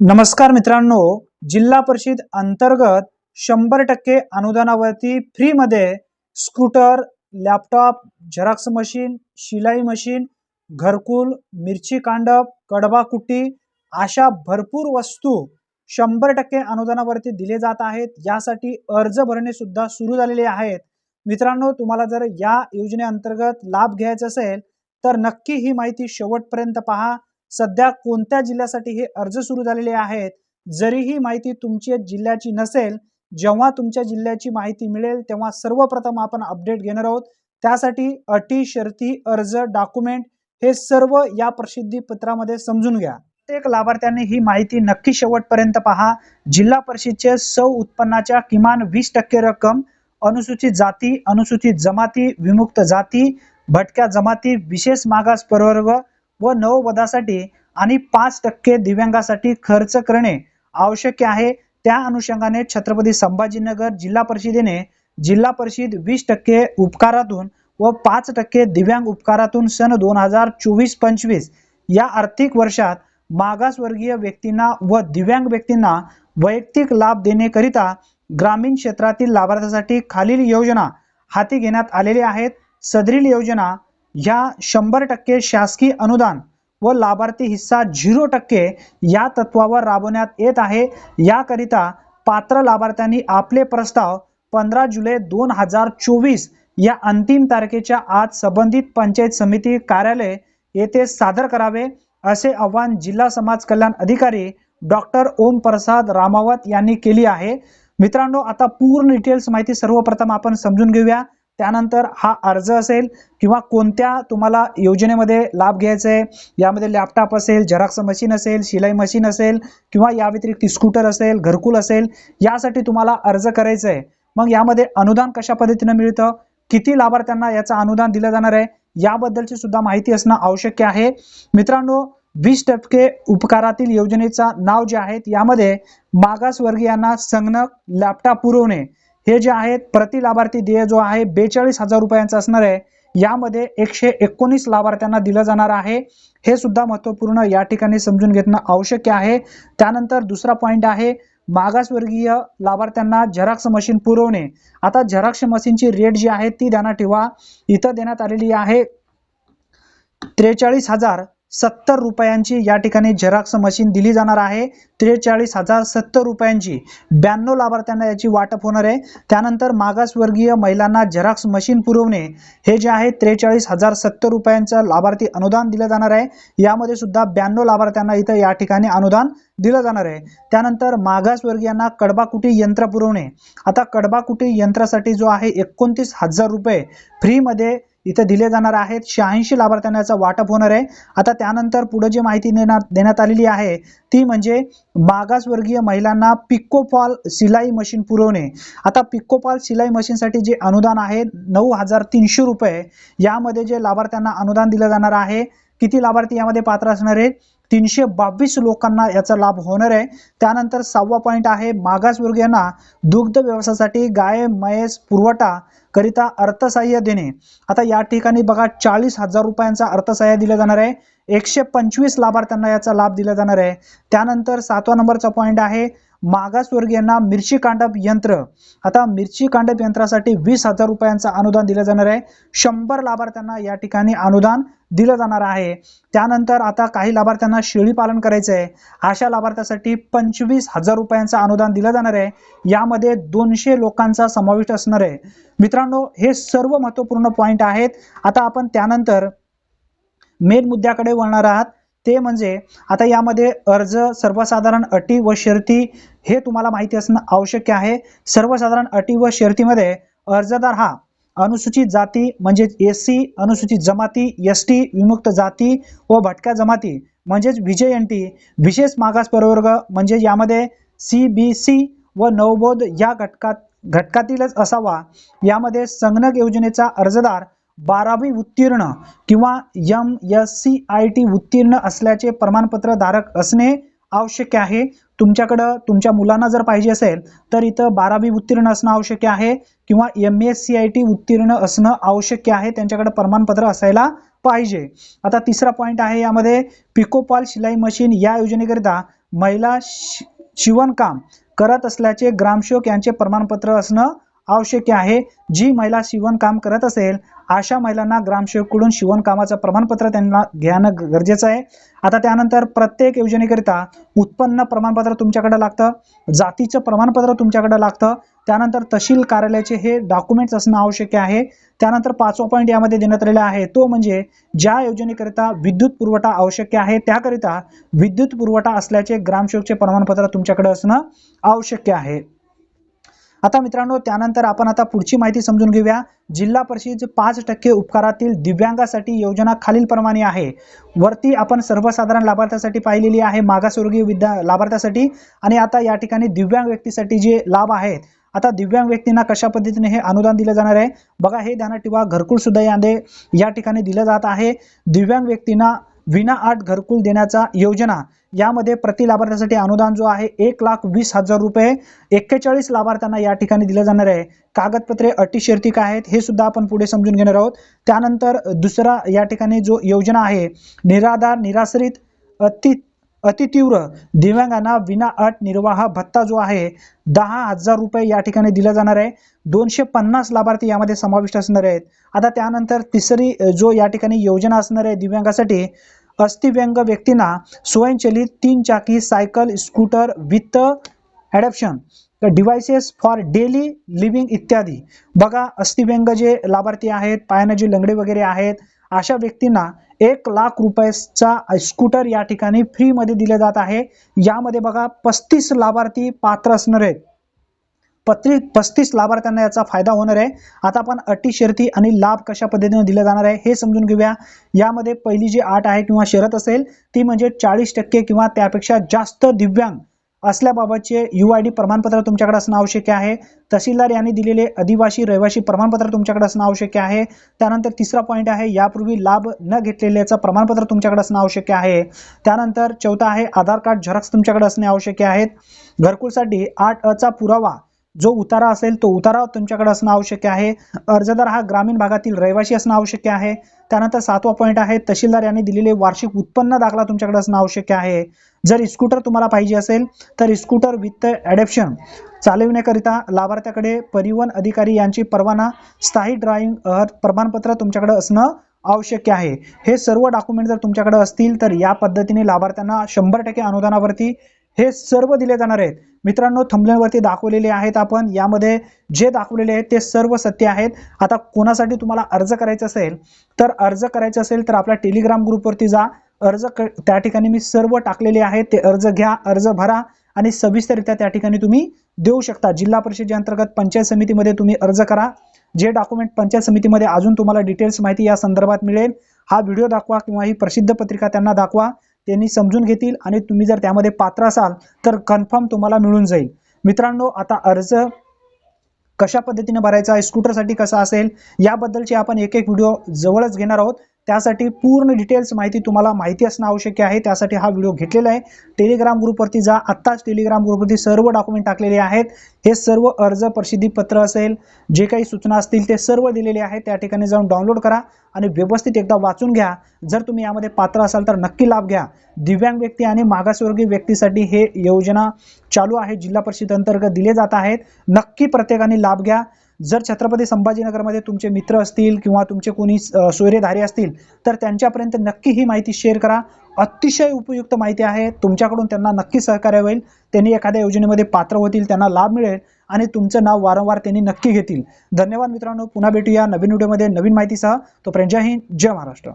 नमस्कार मित्रांनो जिल्हा परिषद अंतर्गत शंभर टक्के अनुदानावरती फ्रीमध्ये स्कूटर लॅपटॉप झेरॉक्स मशीन शिलाई मशीन घरकुल मिरची कांडप कडबा कुट्टी अशा भरपूर वस्तू शंभर टक्के अनुदानावरती दिले जात आहेत. यासाठी अर्ज भरणे सुद्धा सुरू झालेले आहेत. मित्रांनो तुम्हाला जर या योजनेअंतर्गत लाभ घ्यायचा असेल तर नक्की ही माहिती शेवटपर्यंत पहा. सध्या कोणत्या जिल्ह्यासाठी हे अर्ज सुरू झालेले आहेत? जरी ही माहिती तुमची जिल्ह्याची नसेल जेव्हा तुमच्या जिल्ह्याची माहिती मिळेल तेव्हा सर्वप्रथम आपण अपडेट घेणार आहोत. त्यासाठी अटी शर्ती अर्ज डॉक्युमेंट हे सर्व या प्रसिद्धी पत्रामध्ये समजून घ्या. प्रत्येक लाभार्थ्यांनी ही माहिती नक्की शेवटपर्यंत पहा. जिल्हा परिषदचे सौ उत्पन्नाच्या किमान वीस टक्के रक्कम अनुसूचित जाती अनुसूचित जमाती विमुक्त जाती भटक्या जमाती विशेष मागास प्रवर्ग व नववधासाठी आणि पाच टक्के दिव्यांगासाठी खर्च करणे आवश्यक आहे. त्या अनुषंगाने छत्रपती संभाजीनगर जिल्हा परिषदेने जिल्हा परिषद वीस टक्के उपकारातून व पाच टक्के दिव्यांग उपकारातून सन दोन हजार चोवीस पंचवीस या आर्थिक वर्षात मागासवर्गीय व्यक्तींना व दिव्यांग व्यक्तींना वैयक्तिक लाभ देण्याकरिता ग्रामीण क्षेत्रातील लाभार्थ्यासाठी खालील योजना हाती घेण्यात आलेल्या आहेत. सदरील योजना ह्या शंभर टक्के शासकीय अनुदान व लाभार्थी हिस्सा झिरो टक्के या तत्वावर राबवण्यात येत आहे. याकरिता पात्र लाभार्थ्यांनी आपले प्रस्ताव पंधरा जुलै दोन हजार चोवीस या अंतिम तारखेच्या आत संबंधित पंचायत समिती कार्यालय येथे सादर करावे असे आवाहन जिल्हा समाज कल्याण अधिकारी डॉक्टर ओम प्रसाद रामावत यांनी केली आहे. मित्रांनो आता पूर्ण डिटेल्स माहिती सर्वप्रथम आपण समजून घेऊया. त्यानंतर हा अर्ज असेल किंवा कोणत्या तुम्हाला योजनेमध्ये लाभ घ्यायचा आहे यामध्ये लॅपटॉप असेल झेरॉक्स मशीन असेल शिलाई मशीन असेल किंवा या व्यतिरिक्त स्कूटर असेल घरकुल असेल यासाठी तुम्हाला अर्ज करायचा आहे. मग यामध्ये अनुदान कशा पद्धतीने मिळतं किती लाभार्थ्यांना याचं अनुदान दिलं जाणार आहे याबद्दलची सुद्धा माहिती असणं आवश्यक आहे. मित्रांनो वीस टक्के उपकारातील योजनेचा नाव जे आहेत यामध्ये मागासवर्गीयांना संगणक लॅपटॉप पुरवणे हे जे आहेत प्रति लाभार्थी देय जो आहे बेचाळीस हजार रुपयांचा असणार आहे. यामध्ये एकशे एकोणीस लाभार्थ्यांना दिलं जाणार आहे. हे सुद्धा महत्त्वपूर्ण या ठिकाणी समजून घेणं आवश्यक आहे. त्यानंतर दुसरा पॉईंट आहे मागासवर्गीय लाभार्थ्यांना झेरॉक्स मशीन पुरवणे. आता झेरॉक्स मशीनची रेट जी आहे ती ध्यानात ठेवा. इथं देण्यात आलेली आहे त्रेचाळीस हजार सत्तर रुपयांची या ठिकाणी झेरॉक्स मशीन दिली जाणार आहे. त्रेचाळीस हजार सत्तर रुपयांची. ब्याण्णव लाभार्थ्यांना याची वाटप होणार आहे. त्यानंतर मागासवर्गीय महिलांना झेरॉक्स मशीन पुरवणे. हे जे आहे त्रेचाळीस हजार सत्तर रुपयांचं लाभार्थी अनुदान दिलं जाणार आहे. यामध्ये सुद्धा ब्याण्णव लाभार्थ्यांना इथं या ठिकाणी अनुदान दिलं जाणार आहे. त्यानंतर मागासवर्गीयांना कडबाकुटी यंत्र पुरवणे. आता कडबाकुटी यंत्रासाठी जो आहे एकोणतीस हजार रुपये. फ्रीमध्ये इथं दिले जाणार आहेत. शहाऐंशी लाभार्थ्यांना याचं वाटप होणार आहे. आता त्यानंतर पुढे जी माहिती देण्यात देण्यात आलेली आहे ती म्हणजे मागासवर्गीय महिलांना पिकोफॉल सिलाई मशीन पुरवणे. आता पिकोफॉल सिलाई मशीनसाठी जे अनुदान आहे नऊ हजार तीनशे रुपये यामध्ये जे लाभार्थ्यांना अनुदान दिलं जाणार आहे किती लाभार्थी यामध्ये पात्र असणार आहे तीनशे बावीस लोकांना याचा लाभ होणार आहे. त्यानंतर सहावा पॉईंट आहे मागासवर्गीयांना दुग्ध व्यवसायासाठी गाय म्हैस पुरवठा करिता अर्थसहाय्य देणे. आता या ठिकाणी बघा चाळीस हजार रुपयांचा अर्थसहाय्य दिलं जाणार आहे. एकशे पंचवीस लाभार्थ्यांना याचा लाभ दिला जाणार आहे. त्यानंतर सातवा नंबरचा पॉईंट आहे मागासवर्गीयांना मिरची कांडप यंत्र. आता मिरची कांडप यंत्रासाठी वीस हजार रुपयांचं अनुदान दिलं जाणार आहे. शंभर लाभार्थ्यांना या ठिकाणी अनुदान दिलं जाणार आहे. त्यानंतर आता काही लाभार्थ्यांना शेळी पालन करायचं आहे. अशा लाभार्थ्यासाठी पंचवीस हजार रुपयांचं अनुदान दिलं जाणार आहे. यामध्ये दोनशे लोकांचा समावेश असणार आहे. मित्रांनो हे सर्व महत्त्वपूर्ण पॉईंट आहेत. आता आपण त्यानंतर मेन मुद्द्याकडे वळणार आहात. ते म्हणजे आता यामध्ये अर्ज सर्वसाधारण अटी व शर्ती हे तुम्हाला माहिती असणं आवश्यक आहे. सर्वसाधारण अटी व शर्तीमध्ये अर्जदार हा अनुसूचित जाती म्हणजेच एस सी अनुसूचित जमाती एस टी विमुक्त जाती व भटक्या जमाती म्हणजेच विजय एन टी विशेष मागास प्रवर्ग म्हणजे यामध्ये सी बी सी व नवबोध या घटकात घटकातीलच असावा. यामध्ये संगणक योजनेचा अर्जदार बारावी उत्तीर्ण किंवा M S C I T उत्तीर्ण असल्याचे प्रमाणपत्र धारक असणे आवश्यक आहे. तुमच्याकडं तुमच्या मुलांना जर पाहिजे असेल तर इथं बारावी उत्तीर्ण असणं आवश्यक आहे किंवा M S C I T उत्तीर्ण असणं आवश्यक आहे. त्यांच्याकडे प्रमाणपत्र असायला पाहिजे. आता तिसरा पॉईंट आहे यामध्ये पिकोपॉल शिलाई मशीन या योजनेकरिता महिला शि- शिवणकाम करत असल्याचे ग्रामसेवक यांचे प्रमाणपत्र असणं आवश्यक आहे. जी महिला शिवणकाम करत असेल अशा महिलांना ग्रामसेवककडून शिवणकामाचं प्रमाणपत्र त्यांना घेणं गरजेचं आहे. आता त्यानंतर प्रत्येक योजनेकरिता उत्पन्न प्रमाणपत्र तुमच्याकडे लागतं जातीचं प्रमाणपत्र तुमच्याकडे लागतं त्यानंतर तहसील कार्यालयाचे हे डॉक्युमेंट्स असणं आवश्यक आहे. त्यानंतर पाचवा पॉईंट यामध्ये देण्यात आलेला आहे तो म्हणजे ज्या योजनेकरिता विद्युत पुरवठा आवश्यक आहे त्याकरिता विद्युत पुरवठा असल्याचे ग्रामसेवकचे प्रमाणपत्र तुमच्याकडे असणं आवश्यक आहे. आता मित्रांनो त्यानंतर आपण आता पुढची माहिती समजून घेऊया. जिल्हा परिषद पाच टक्के उपकारातील दिव्यांगासाठी योजना खालीलप्रमाणे आहे. वरती आपण सर्वसाधारण लाभार्थ्यासाठी पाहिलेली आहे मागासवर्गीय विद्या लाभार्थ्यासाठी आणि आता या ठिकाणी दिव्यांग व्यक्तीसाठी जे लाभ आहेत आता दिव्यांग व्यक्तींना कशा पद्धतीने हे अनुदान दिलं जाणार आहे? बघा हे ध्यानात ठेवा. घरकुल सुद्धा यामध्ये या ठिकाणी दिलं जात आहे. दिव्यांग व्यक्तींना विनाआट घरकुल देण्याचा योजना. यामध्ये प्रति लाभार्थ्यासाठी अनुदान जो आहे एक लाख वीस हजार रुपये. एक्केचाळीस लाभार्थ्यांना या ठिकाणी दिलं जाणार आहे. कागदपत्रे अटी शर्ती काय आहेत हे सुद्धा आपण पुढे समजून घेणार आहोत. त्यानंतर दुसरा या ठिकाणी जो योजना आहे निराधार निराश्रित अति अतितीव्र दिव्यांगांना विना अट निर्वाह भत्ता जो आहे दहा हजार रुपये या ठिकाणी दिला जाणार आहे. दोनशे पन्नास लाभार्थी यामध्ये समाविष्ट असणार आहेत. आता त्यानंतर तिसरी जो या ठिकाणी योजना असणार आहे दिव्यांगासाठी अस्थिव्यंग व्यक्तींना स्वयंचलित तीन चाकी cycle scooter with adaption devices for daily living इत्यादी बघा अस्थिव्यंग जे लाभार्थी आहेत पायानं जे लंगडे वगैरे आहेत अशा व्यक्तींना एक लाख रुपयाचा स्कूटर या ठिकाणी फ्रीमध्ये दिले जात आहे यामध्ये बघा पस्तीस लाभार्थी पात्र असणार आहेत पत्री पस्तीस लाभार्थ्यांना याचा फायदा होणार आहे. आता आपण अटी शर्ती आणि लाभ कशा पद्धतीने दिला जाणार आहे हे समजून घेऊया. यामध्ये पहिली जी आट आहे किंवा शरत असेल ती म्हणजे चाळीस टक्के किंवा त्यापेक्षा जास्त दिव्यांग असल्याबाबतचे यू आय डी प्रमाणपत्र तुमच्याकडे असणं आवश्यक आहे. तहसीलदार यांनी दिलेले आदिवासी रहिवासी प्रमाणपत्र तुमच्याकडे असणं आवश्यक आहे. त्यानंतर तिसरा पॉईंट आहे यापूर्वी लाभ न घेतलेल्याचं प्रमाणपत्र तुमच्याकडे असणं आवश्यक आहे. त्यानंतर चौथा आहे आधार कार्ड झेरॉक्स तुमच्याकडे असणे आवश्यक आहेत. घरकुलसाठी आठ अचा पुरावा जो उतारा असेल तो उतारा तुमच्याकडे असणं आवश्यक आहे. अर्जदार हा ग्रामीण भागातील रहिवासी असणं आवश्यक आहे. त्यानंतर सातवा पॉईंट आहे तहसीलदार यांनी दिलेले वार्षिक उत्पन्न दाखला तुमच्याकडे असणं आवश्यक आहे. जर स्कूटर तुम्हाला पाहिजे असेल तर स्कूटर विथ ॲडॅप्शन चालविण्याकरिता लाभार्थ्याकडे परिवहन अधिकारी यांची परवाना स्थायी ड्रायव्हिंग प्रमाणपत्र तुमच्याकडे असणं आवश्यक आहे. हे सर्व डॉक्युमेंट जर तुमच्याकडे असतील तर या पद्धतीने लाभार्थ्यांना शंभर टक्के अनुदानावरती हे सर्व दिले जाणार आहेत. मित्रांनो थंबनेवरती दाखवलेले आहेत आपण. यामध्ये जे दाखवलेले आहेत ते सर्व सत्य आहेत. आता कोणासाठी तुम्हाला अर्ज करायचा असेल तर अर्ज करायचा असेल तर आपल्या टेलिग्राम ग्रुपवरती जा. अर्ज क त्या ठिकाणी मी सर्व टाकलेले आहेत. ते अर्ज घ्या अर्ज भरा आणि सविस्तररित्या त्या ठिकाणी तुम्ही देऊ शकता. जिल्हा परिषदेच्या अंतर्गत पंचायत समितीमध्ये तुम्ही अर्ज करा. जे डॉक्युमेंट पंचायत समितीमध्ये अजून तुम्हाला डिटेल्स माहिती या संदर्भात मिळेल. हा व्हिडिओ दाखवा किंवा ही प्रसिद्ध पत्रिका त्यांना दाखवा. त्यांनी समजून घेतील आणि तुम्ही जर त्यामध्ये पात्र असाल तर कन्फर्म तुम्हाला मिळून जाईल. मित्रांनो आता अर्ज कशा पद्धतीने भरायचा आहे स्कूटरसाठी कसा असेल याबद्दलचे आपण एक एक व्हिडिओ जवळच घेणार आहोत. त्यासाठी पूर्ण डिटेल्स माहिती तुम्हाला माहिती असणं आवश्यक आहे. त्यासाठी हा व्हिडिओ घेतलेला आहे. टेलिग्राम ग्रुपवरती जा. आत्ताच टेलिग्राम ग्रुपवरती सर्व डॉक्युमेंट टाकलेले आहेत. हे सर्व अर्ज प्रसिद्धीपत्र असेल जे काही सूचना असतील ते सर्व दिलेले आहेत. त्या ठिकाणी जाऊन डाउनलोड करा आणि व्यवस्थित एकदा वाचून घ्या. जर तुम्ही यामध्ये पात्र असाल तर नक्की लाभ घ्या. दिव्यांग व्यक्ती आणि मागासवर्गीय व्यक्तीसाठी हे योजना चालू आहे. जिल्हा परिषद अंतर्गत दिले जात आहेत. नक्की प्रत्येकाने लाभ घ्या. जर छत्रपती संभाजीनगरमध्ये तुमचे मित्र असतील किंवा तुमचे कोणी सोयरेधारी असतील तर त्यांच्यापर्यंत नक्की ही माहिती शेअर करा. अतिशय उपयुक्त माहिती आहे. तुमच्याकडून त्यांना नक्की सहकार्य होईल. त्यांनी एखाद्या योजनेमध्ये पात्र होतील त्यांना लाभ मिळेल आणि तुमचं नाव वारंवार त्यांनी नक्की घेतील. धन्यवाद मित्रांनो. पुन्हा भेटूया नवीन व्हिडिओमध्ये नवीन माहितीसह. तोपर्यंत जय हिंद जय महाराष्ट्र.